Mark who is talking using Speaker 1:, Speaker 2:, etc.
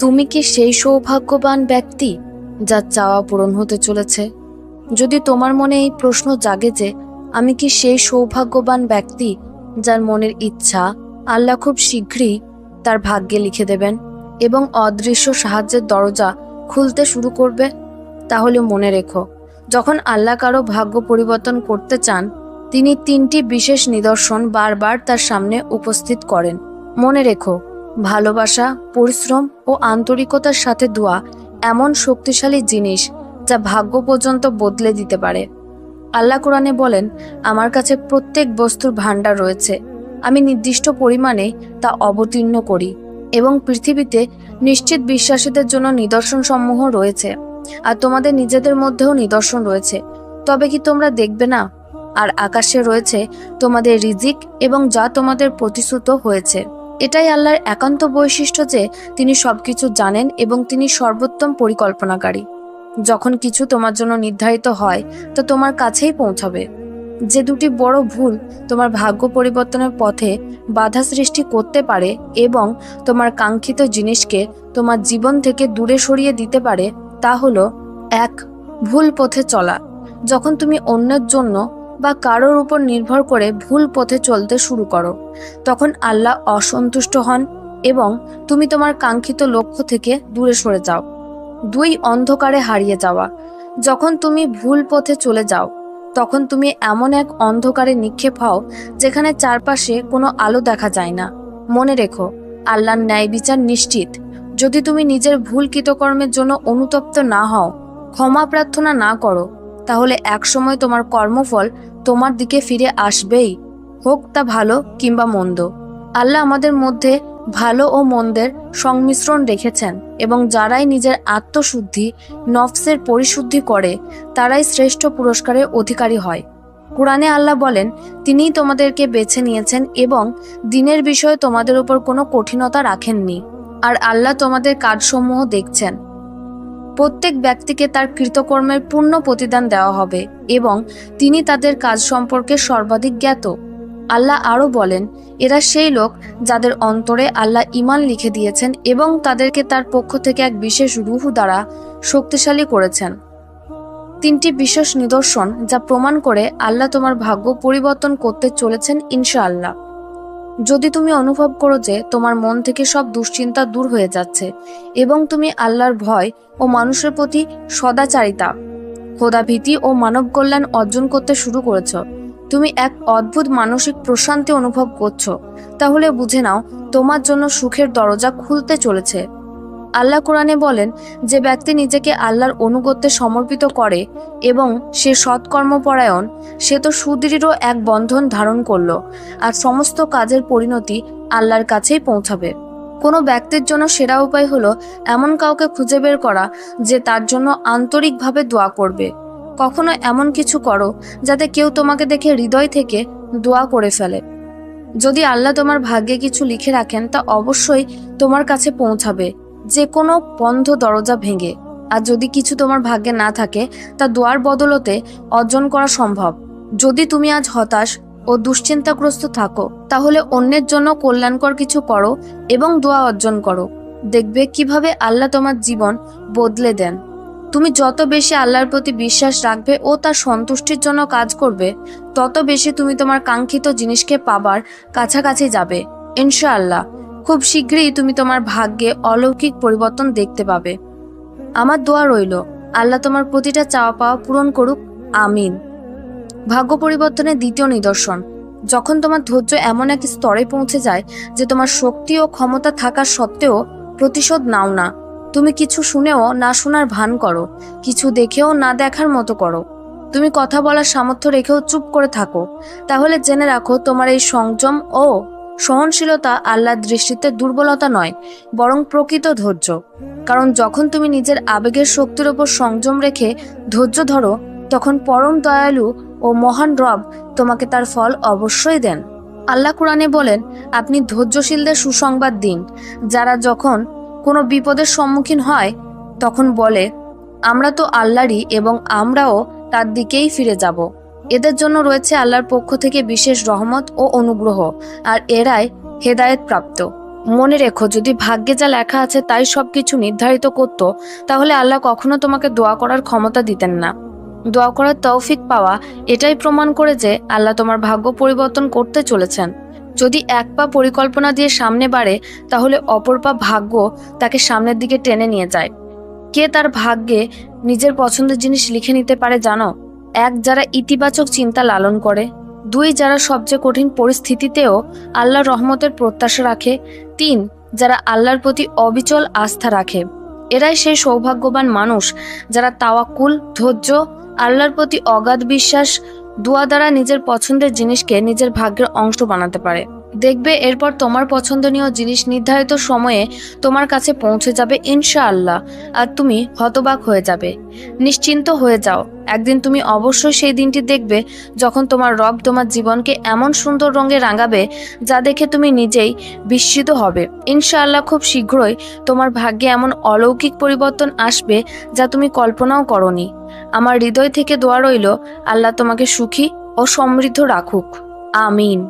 Speaker 1: তুমি কি সেই সৌভাগ্যবান ব্যক্তি যার চাওয়া পূরণ হতে চলেছে? যদি তোমার মনে এই প্রশ্ন জাগে যে আমি কি সেই সৌভাগ্যবান ব্যক্তি যার মনের ইচ্ছা আল্লাহ খুব শীঘ্রই তার ভাগ্যে লিখে দেবেন এবং অদৃশ্য সাহায্যের দরজা খুলতে শুরু করবে, তাহলে মনে রেখো, যখন আল্লাহ কারও ভাগ্য পরিবর্তন করতে চান, তিনি তিনটি বিশেষ নিদর্শন বারবার তার সামনে উপস্থিত করেন। মনে রেখো ভালোবাসা, পরিশ্রম ও আন্তরিকতার সাথে দোয়া এমন শক্তিশালী জিনিস যা ভাগ্য পর্যন্ত বদলে দিতে পারে। আল্লাহ কোরআনে বলেন, আমার কাছে প্রত্যেক বস্তুর ভাণ্ডার রয়েছে। আমি নির্দিষ্ট পরিমাণে তা অবতীর্ণ করি এবং পৃথিবীতে নিশ্চিত বিশ্বাসীদের জন্য নিদর্শন সমূহ রয়েছে। আর তোমাদের নিজেদের মধ্যেও নিদর্শন রয়েছে। তবে কি তোমরা দেখবে না? আর আকাশে রয়েছে তোমাদের রিজিক এবং যা তোমাদের প্রতিশ্রুত হয়েছে। এটাই আল্লাহর একান্ত বৈশিষ্ট্য যে তিনি সবকিছু জানেন এবং তিনি সর্বোত্তম পরিকল্পনাকারী। যখন কিছু তোমার জন্য নির্ধারিত হয়, তো তোমার কাছেই পৌঁছাবে। যে দুটি বড় ভুল তোমার ভাগ্য পরিবর্তনের পথে বাধা সৃষ্টি করতে পারে এবং তোমার কাঙ্ক্ষিত জিনিসকে তোমার জীবন থেকে দূরে সরিয়ে দিতে পারে, তা হলো, এক, ভুল পথে চলা। যখন তুমি অন্যের জন্য বা কারোর উপর নির্ভর করে ভুল পথে চলতে শুরু করো। তখন আল্লাহ অসন্তুষ্ট হন এবং তুমি তোমার কাঙ্ক্ষিত লক্ষ্য থেকে দূরে সরে যাও। দুই অন্ধকারে হারিয়ে যাওয়া। যখন তুমি ভুল পথে চলে যাও, তখন তুমি এমন এক অন্ধকারে নিক্ষেপ হও যেখানে চারপাশে কোনো আলো দেখা যায় না। মনে রেখো, আল্লাহর ন্যায় বিচার নিশ্চিত। যদি তুমি নিজের ভুল কৃতকর্মের জন্য অনুতপ্ত না হও, ক্ষমা প্রার্থনা না করো তাহলে একসময় তোমার কর্মফল তোমার দিকে ফিরে আসবেই, হোক তা ভালো কিংবা মন্দ। আল্লাহ আমাদের মধ্যে ভালো ও মন্দের সংমিশ্রণ রেখেছেন এবং যারাই নিজের আত্মশুদ্ধি, নফসের পরিশুদ্ধি করে, তারাই শ্রেষ্ঠ পুরস্কারের অধিকারী হয়। কোরআনে আল্লাহ বলেন, তিনিই তোমাদেরকে বেছে নিয়েছেন এবং দিনের বিষয়ে তোমাদের উপর কোনো কঠিনতা রাখেননি। আর আল্লাহ তোমাদের কাজসমূহ দেখছেন। প্রত্যেক ব্যক্তিকে তার কৃতকর্মের পূর্ণ প্রতিদান দেওয়া হবে এবং তিনি তাদের কাজ সম্পর্কে সর্বাধিক জ্ঞাত। আল্লাহ আরও বলেন, এরা সেই লোক যাদের অন্তরে আল্লাহ ইমান লিখে দিয়েছেন এবং তাদেরকে তার পক্ষ থেকে এক বিশেষ রুহ দ্বারা শক্তিশালী করেছেন। তিনটি বিশেষ নিদর্শন যা প্রমাণ করে আল্লাহ তোমার ভাগ্য পরিবর্তন করতে চলেছেন ইনশাআল্লাহ। যদি তুমি অনুভব করো যে তোমার মন থেকে সব দুশ্চিন্তা দূর হয়ে যাচ্ছে এবং তুমি আল্লাহর ভয় ও মানুষের প্রতি সদাচারিতা, খোদাভীতি ও মানব কল্যাণ অর্জন করতে শুরু করেছ, তুমি এক অদ্ভুত মানসিক প্রশান্তি অনুভব করছ, তাহলে বুঝে নাও তোমার জন্য সুখের দরজা খুলতে চলেছে। আল্লাহ কোরআনে বলেন, যে ব্যক্তি নিজেকে আল্লাহর অনুগত্যে সমর্পিত করে এবং সে সৎকর্মপরায়ণ, সে তো সুদৃঢ় এক বন্ধন ধারণ করল, আর সমস্ত কাজের পরিণতি আল্লাহর কাছেই পৌঁছাবে। কোনো ব্যক্তির জন্য সেরা উপায় হলো এমন কাউকে খুঁজে বের করা, যে তার জন্য আন্তরিকভাবে দোয়া করবে। কখনো এমন কিছু করো, যাতে কেউ তোমাকে দেখে হৃদয় থেকে দোয়া করে ফেলে। যদি আল্লাহ তোমার ভাগ্যে কিছু লিখে রাখেন, তা অবশ্যই তোমার কাছে পৌঁছাবে। যে কোনো বন্ধ দরজা ভেঙে। আর যদি কিছু তোমার ভাগ্যে না থাকে, তা দোয়ার বদলতে অর্জন করা সম্ভব। যদি তুমি আজ হতাশ ও দুশ্চিন্তাগ্রস্ত থাকো, তাহলে অন্যের জন্য কল্যাণকর কিছু করো এবং দোয়া অর্জন করো। দেখবে কীভাবে আল্লাহ তোমার জীবন বদলে দেন। তুমি যত বেশি আল্লাহর প্রতি বিশ্বাস রাখবে ও তার সন্তুষ্টির জন্য কাজ করবে, তত বেশি তুমি তোমার কাঙ্ক্ষিত জিনিসকে পাবার কাছাকাছি যাবে। ইনশাআল্লাহ। খুব শীঘ্রই তুমি তোমার ভাগ্যে অলৌকিক পরিবর্তন দেখতে পাবে। আমার দোয়া রইল, আল্লাহ তোমার প্রতিটা চাওয়া পাওয়া পূরণ করুক, আমিন। ভাগ্য পরিবর্তনের দ্বিতীয় নিদর্শন, যখন তোমার ধৈর্য এমন এক স্তরে পৌঁছে যায় যে তোমার শক্তি ও ক্ষমতা থাকা সত্ত্বেও প্রতিশোধ নাও না। তুমি কিছু শুনেও না শোনার ভান করো, কিছু দেখেও না দেখার মতো করো। তুমি কথা বলার সামর্থ্য রেখেও চুপ করে থাকো, তাহলে জেনে রাখো তোমার এই সংযম ও সহনশীলতা আল্লাহর দৃষ্টিতে দুর্বলতা নয়, বরং প্রকৃত ধৈর্য। কারণ যখন তুমি নিজের আবেগের শক্তির ওপর সংযম রেখে ধৈর্য ধরো, তখন পরম দয়ালু ও মহান রব তোমাকে তার ফল অবশ্যই দেন। আল্লাহ কোরআনে বলেন, আপনি ধৈর্যশীলদের সুসংবাদ দিন, যারা যখন কোনো বিপদের সম্মুখীন হয়, তখন বলে, আমরা তো আল্লাহরই এবং আমরাও তার দিকেই ফিরে যাব। এদের জন্য রয়েছে আল্লাহর পক্ষ থেকে বিশেষ রহমত ও অনুগ্রহ, আর এরাই হেদায়েত প্রাপ্ত মনে রেখো, যদি ভাগ্যে যা লেখা আছে তাই সবকিছু নির্ধারিত করত, তাহলে আল্লাহ কখনো তোমাকে দোয়া করার ক্ষমতা দিতেন না। দোয়া করার তৌফিক পাওয়া এটাই প্রমাণ করে যে আল্লাহ তোমার ভাগ্য পরিবর্তন করতে চলেছেন। যদি এক পা পরিকল্পনা দিয়ে সামনে বাড়ে, তাহলে অপর পা ভাগ্য তাকে সামনের দিকে টেনে নিয়ে যায়। কে তার ভাগ্যে নিজের পছন্দের জিনিস লিখে নিতে পারে জানো? এক যারা ইতিবাচক চিন্তা লালন করে, দুই যারা সবচেয়ে কঠিন পরিস্থিতিতেও আল্লাহর রহমতের প্রত্যাশা রাখে, তিন যারা আল্লাহর প্রতি অবিচল আস্থা রাখে। এরাই সেই সৌভাগ্যবান মানুষ যারা তাওয়াক্কুল, ধৈর্য, আল্লাহর প্রতি অগাধ বিশ্বাস, দোয়া দ্বারা নিজের পছন্দের জিনিসকে নিজের ভাগ্যের অংশ বানাতে পারে। দেখবে এরপর তোমার পছন্দনীয় জিনিস নির্ধারিত সময়ে তোমার কাছে পৌঁছে যাবে ইনশাআল্লাহ। আর তুমি হতবাক হয়ে যাবে। নিশ্চিন্ত হয়ে যাও। একদিন তুমি অবশ্যই সেই দিনটি দেখবে যখন তোমার রব তোমার জীবনকে এমন সুন্দর রঙে রাঙাবে যা দেখে তুমি নিজেই বিস্মিত হবে। ইনশাআল্লাহ খুব শীঘ্রই তোমার ভাগ্যে এমন অলৌকিক পরিবর্তন আসবে যা তুমি কল্পনাও করনি। আমার হৃদয় থেকে দোয়া রইল, আল্লাহ তোমাকে সুখী ও সমৃদ্ধ রাখুক। আমিন।